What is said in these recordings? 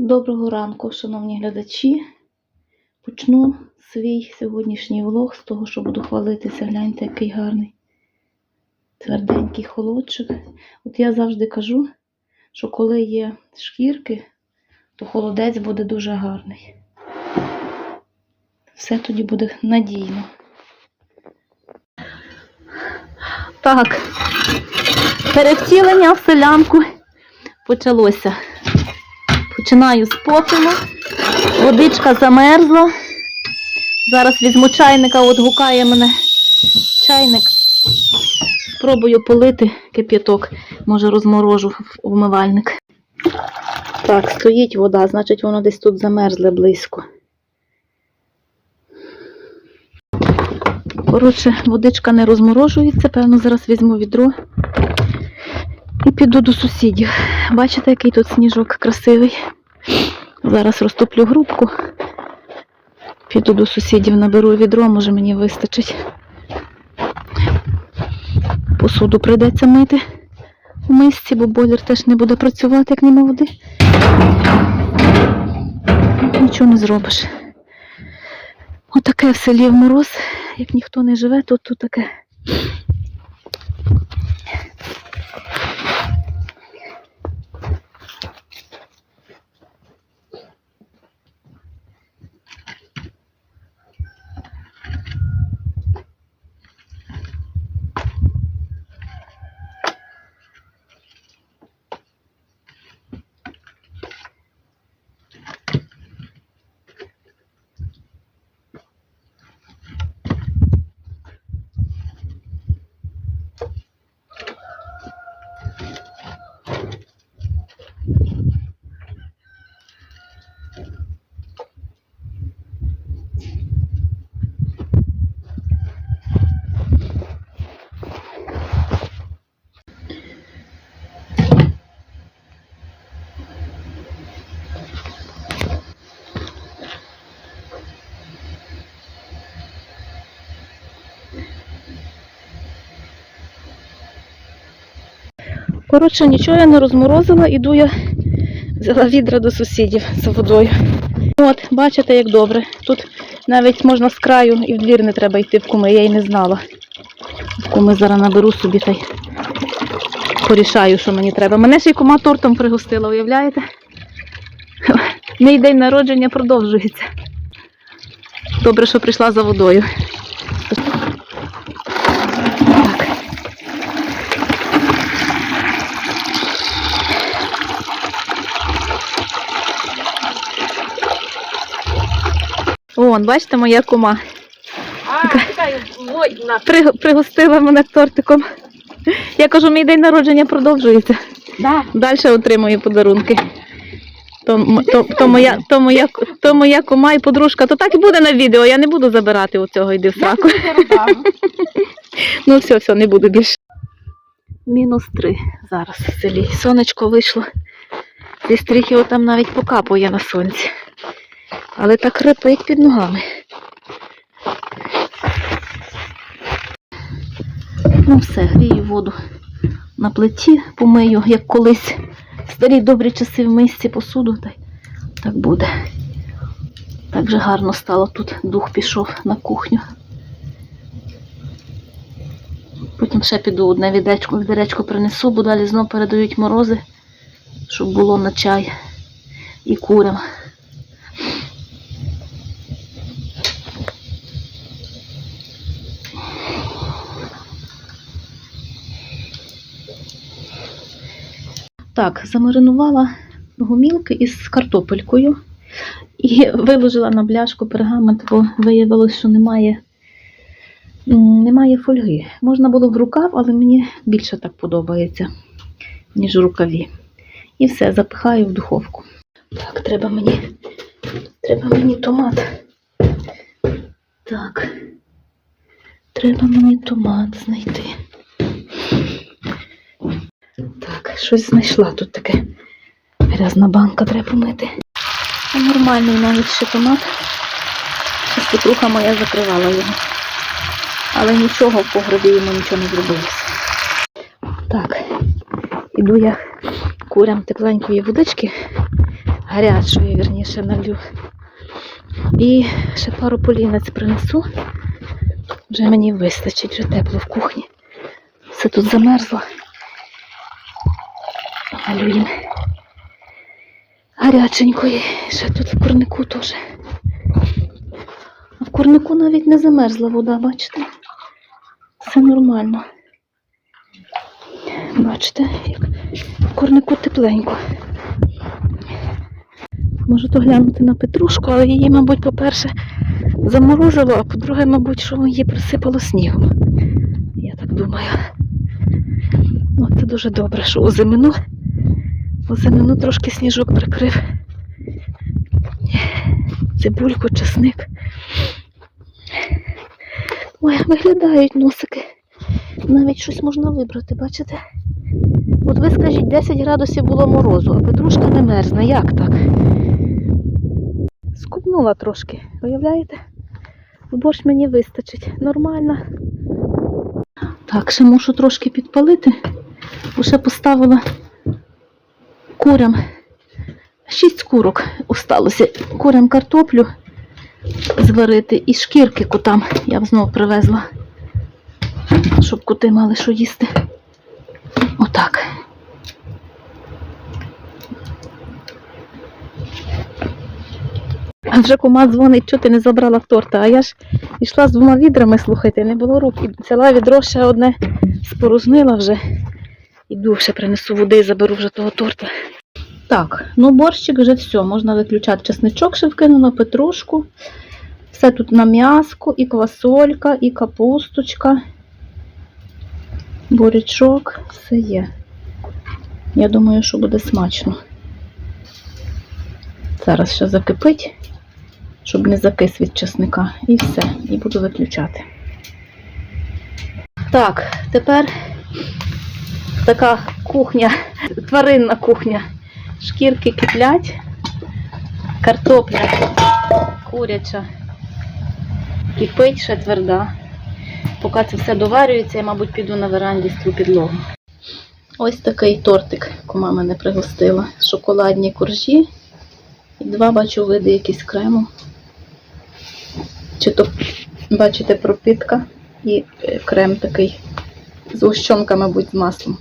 Доброго ранку, шановні глядачі. Почну свій сьогоднішній влог з того, що буду хвалитися. Гляньте, який гарний тверденький холодчик. От я завжди кажу, що коли є шкірки, то холодець буде дуже гарний. Все тоді буде надійно. Так, перевтілення в селянку почалося. Починаю з попелу. Водичка замерзла. Зараз візьму чайника, от гукає мене чайник. Спробую полити кип'яток, може розморожу в умивальник. Так, стоїть вода, значить воно десь тут замерзле близько. Коротше, водичка не розморожується, певно, зараз візьму відро і піду до сусідів. Бачите, який тут сніжок красивий. Зараз розтоплю грубку. Піду до сусідів, наберу відро, може мені вистачить. Посуду прийдеться мити у мисці, бо бойлер теж не буде працювати, як нема води. Нічого не зробиш. Отаке в селі в мороз, як ніхто не живе, тут тут таке. Коротше, нічого я не розморозила, іду я взяла відра до сусідів за водою. От, бачите, як добре. Тут навіть можна з краю і в двір не треба йти в куми, я й не знала. В куми зараз наберу собі та й порішаю, що мені треба. Мене ще й кума тортом пригостила, уявляєте? Мій день народження продовжується. Добре, що прийшла за водою. Вон, бачите, моя кума. А, така модна. При, пригостила мене тортиком. Я кажу, мій день народження продовжується. Да. Далі отримую подарунки. То, то, то, моя, то, моя, то моя кума і подружка, то так і буде на відео, я не буду забирати у цього, йди в сраку. Ну все, все, не буду більше. Мінус три зараз в селі. Сонечко вийшло. Зі стріхи отам навіть покапує на сонці. Але так рипить під ногами. Ну все, грію воду на плиті, помию, як колись в старі добрі часи в мисці посуду, та так буде. Так вже гарно стало тут, дух пішов на кухню. Потім ще піду одне відречко, відеречко принесу, бо далі знов передають морози, щоб було на чай і курям. Так, замаринувала гумілки із картопелькою і виложила на бляшку пергамент, бо виявилось, що немає, немає фольги. Можна було в рукав, але мені більше так подобається, ніж в рукаві. І все, запихаю в духовку. Так, треба мені, треба мені томат. Так, треба мені томат знайти. Щось знайшла тут таке. Грязна банка треба помити. Нормальний навіть ще томат. Моя закривала його. Але нічого в погребі йому нічого не зробилося. Так, іду я курям тепленької водички Гарячої, вірніше, налью. І ще пару полінець принесу. Вже мені вистачить, вже тепло в кухні. Все тут замерзло. Налюємо. Гаряченької. Ще тут в курнику теж. А в курнику навіть не замерзла вода, бачите? Все нормально. Бачите, як в курнику тепленько. Можу то глянути на петрушку, але її, мабуть, по-перше, заморозило, а по-друге, мабуть, що її присипало снігом. Я так думаю. Ну, це дуже добре, що у зимину. Зимину трошки сніжок прикрив. Цибульку, чесник. Ой, виглядають носики. Навіть щось можна вибрати, бачите? От ви скажіть, 10 градусів було морозу, а петрушка не мерзне. Як так? Скупнула трошки, уявляєте? В борщ мені вистачить. Нормально. Так, ще мушу трошки підпалити. Ще поставила курям. Шість курок осталося. Курям картоплю зварити і шкірки котам я б знову привезла, щоб коти мали що їсти. Отак. А вже кума дзвонить, що ти не забрала торта. А я ж йшла з двома відрами, слухайте, не було рук. І взяла відро ще одне, спорожнила вже. Іду ще принесу води і заберу вже того торта. Так, ну борщик вже все, можна виключати. Чесничок ще вкинула, петрушку. Все тут на м'яско, і квасолька, і капусточка, бурячок, все є. Я думаю, що буде смачно. Зараз ще закипить, щоб не закис від чесника. І все. І буду виключати. Так, тепер така кухня, тваринна кухня. Шкірки киплять, картопля куряча, кипить ще тверда. Поки це все доварюється, я, мабуть, піду на веранді стру підлогу. Ось такий тортик кума мене пригостила. Шоколадні коржі. І два бачу види якісь крему. Чи то, бачите, пропитка і е, крем такий з гущонка, мабуть, з маслом.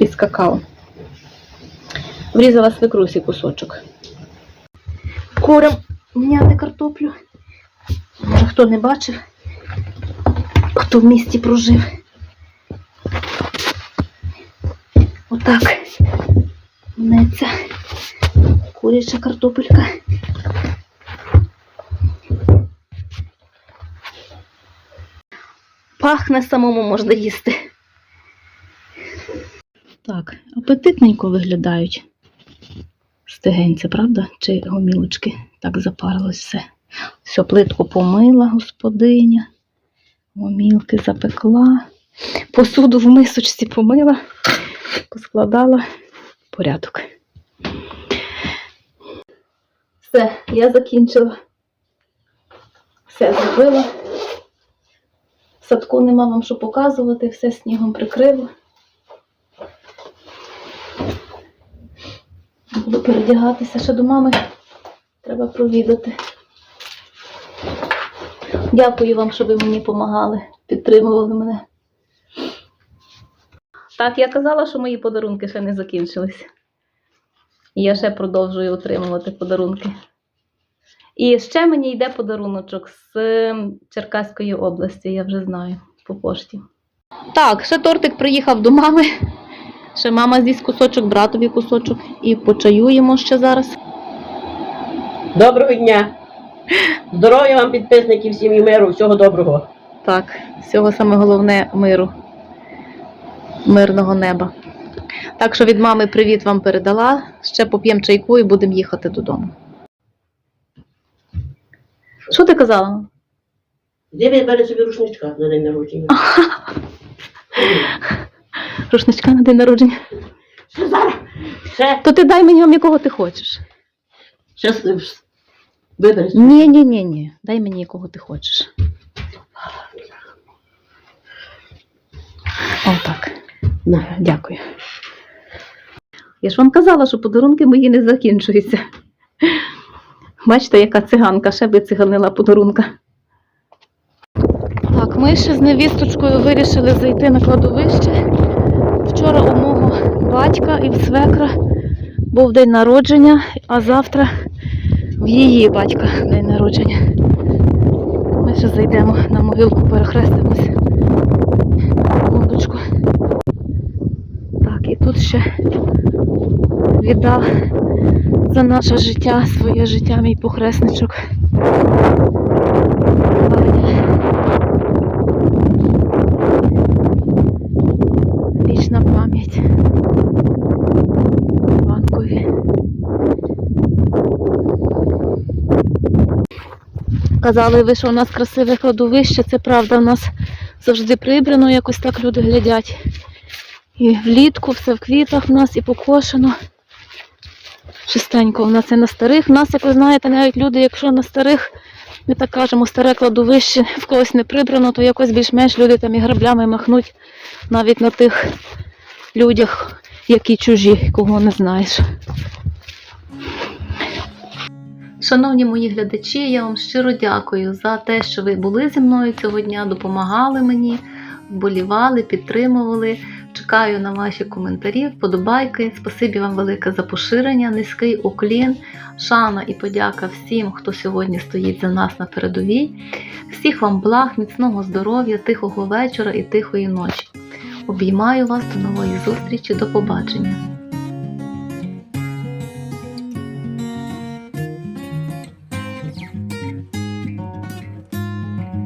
З какао. Врізала свекрусі кусочок. Курям м'яти картоплю. Може, хто не бачив, хто в місті прожив. Отак. Мнеться куряча картопелька. Пахне самому можна їсти. Так, апетитненько виглядають стегенця, правда? Чи гомілочки? Так запарилось все. Все, плитку помила господиня, гомілки запекла, посуду в мисочці помила, поскладала порядок. Все, я закінчила. Все зробила. В садку нема вам що показувати, все снігом прикрило. Буду передягатися ще до мами. Треба провідати. Дякую вам, що ви мені допомагали, підтримували мене. Так, я казала, що мої подарунки ще не закінчились. І я ще продовжую отримувати подарунки. І ще мені йде подаруночок з Черкаської області, я вже знаю, по пошті. Так, ще тортик приїхав до мами. Ще мама з'їсть кусочок, братові кусочок. І почаюємо ще зараз. Доброго дня! Здоров'я вам, підписники, всім і миру, всього доброго. Так, всього саме головне миру. Мирного неба. Так що від мами привіт вам передала. Ще поп'ємо чайку і будемо їхати додому. Що ти казала? Де бере собі рушничка на день народження? Рушничка на день народження. Ще зараз! Ще, То ти дай мені вам якого ти хочеш. ще с-. Ні, ні, ні, ні. Дай мені якого ти хочеш. Отак. На. Дякую. Я ж вам казала, що подарунки мої не закінчуються. Бачите, яка циганка, ще би циганила подарунка. Так, ми ще з невісточкою вирішили зайти на кладовище. Вчора у мого батька і в свекра був день народження, а завтра в її батька день народження. Ми ще зайдемо на могилку, перехрестимось. Секундочку. Так, і тут ще віддав за наше життя, своє життя, мій похресничок. Казали ви, що у нас красиве кладовище, це правда, у нас завжди прибрано, якось так люди глядять. І влітку все в квітах в нас і покошено. Чистенько у нас і на старих. У нас, як ви знаєте, навіть люди, якщо на старих, ми так кажемо, старе кладовище в когось не прибрано, то якось більш-менш люди там і граблями махнуть навіть на тих людях, які чужі, кого не знаєш. Шановні мої глядачі, я вам щиро дякую за те, що ви були зі мною цього дня, допомагали мені, вболівали, підтримували. Чекаю на ваші коментарі, вподобайки. Спасибі вам велике за поширення, низький уклін, шана і подяка всім, хто сьогодні стоїть за нас на передовій. Всіх вам благ, міцного здоров'я, тихого вечора і тихої ночі. Обіймаю вас до нової зустрічі. До побачення!